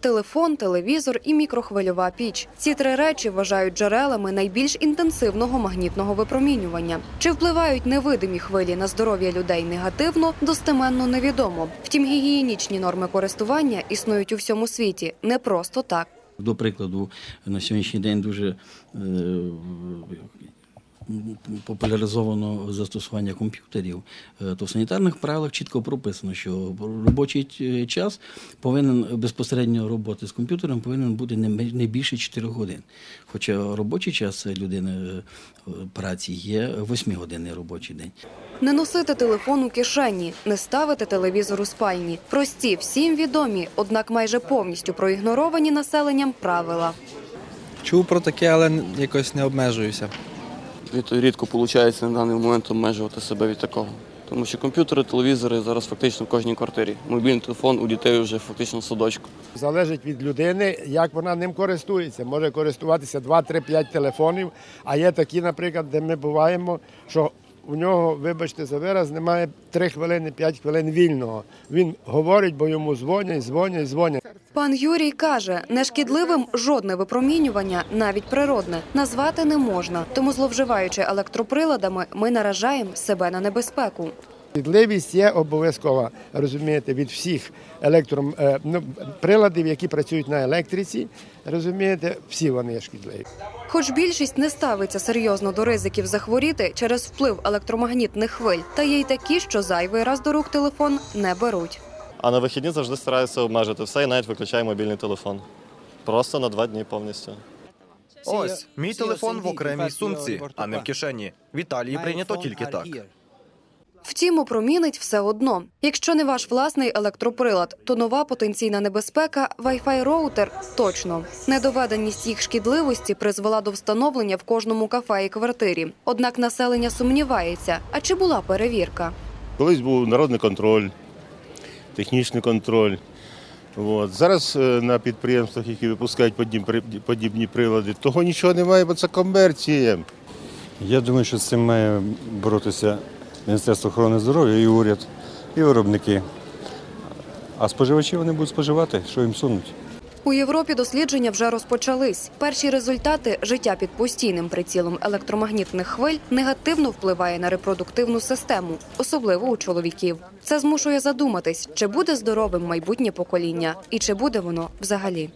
телефон, телевізор і мікрохвильова піч. Ці три речі вважають джерелами найбільш інтенсивного магнітного випромінювання. Чи впливають невидимі хвилі на здоров'я людей негативно, достеменно невідомо. Втім, гігієнічні норми користування існують у всьому світі не просто так. До прикладу, на сьогоднішній день дуже е, популяризовано застосування комп'ютерів, Е, то в санітарних правилах чітко прописано, що робочий е, час повинен безпосередньо роботи з комп'ютером повинен бути не більше 4 годин. Хоча робочий час людини е, праці є 8 годинний робочий день. Не носити телефон у кишені, не ставити телевізор у спальні. Прості, всім відомі, однак майже повністю проігноровані населенням правила. Чув про таке, але якось не обмежуюся. Рідко виходить на даний момент обмежувати себе від такого. Тому що комп'ютери, телевізори зараз фактично в кожній квартирі. Мобільний телефон у дітей вже фактично в садочку. Залежить від людини, як вона ним користується. Може користуватися 2, 3, 5 телефонів. А є такі, наприклад, де ми буваємо, що у нього, вибачте за вираз, немає 3 хвилини, 5 хвилин вільного. Він говорить, бо йому дзвонять, дзвонять, дзвонять. Пан Юрій каже, нешкідливим жодне випромінювання, навіть природне, назвати не можна. Тому, зловживаючи електроприладами, ми наражаємо себе на небезпеку. Шкідливість є обов'язкова, розумієте, від всіх електро, е, ну, приладів, які працюють на електриці. Розумієте, всі вони є шкідливі. Хоч більшість не ставиться серйозно до ризиків захворіти через вплив електромагнітних хвиль, та є й такі, що зайвий раз до рук телефон не беруть. А на вихідні завжди стараюся обмежити все і навіть виключаю мобільний телефон. Просто на два дні повністю. Ось мій телефон в окремій сумці, а не в кишені. В Італії прийнято тільки так. Втім, опромінить все одно. Якщо не ваш власний електроприлад, то нова потенційна небезпека Wi-Fi роутер точно. Недоведеність їх шкідливості призвела до встановлення в кожному кафе і квартирі. Однак населення сумнівається, а чи була перевірка? Колись був народний контроль, технічний контроль. От. Зараз е, на підприємствах, які випускають подібні, подібні прилади, того нічого немає, бо це комерція. Я думаю, що з цим має боротися Міністерство охорони здоров'я і уряд, і виробники. А споживачі вони будуть споживати, що їм сунуть. У Європі дослідження вже розпочались. Перші результати життя під постійним прицілом електромагнітних хвиль негативно впливає на репродуктивну систему, особливо у чоловіків. Це змушує задуматись, чи буде здоровим майбутнє покоління і чи буде воно взагалі.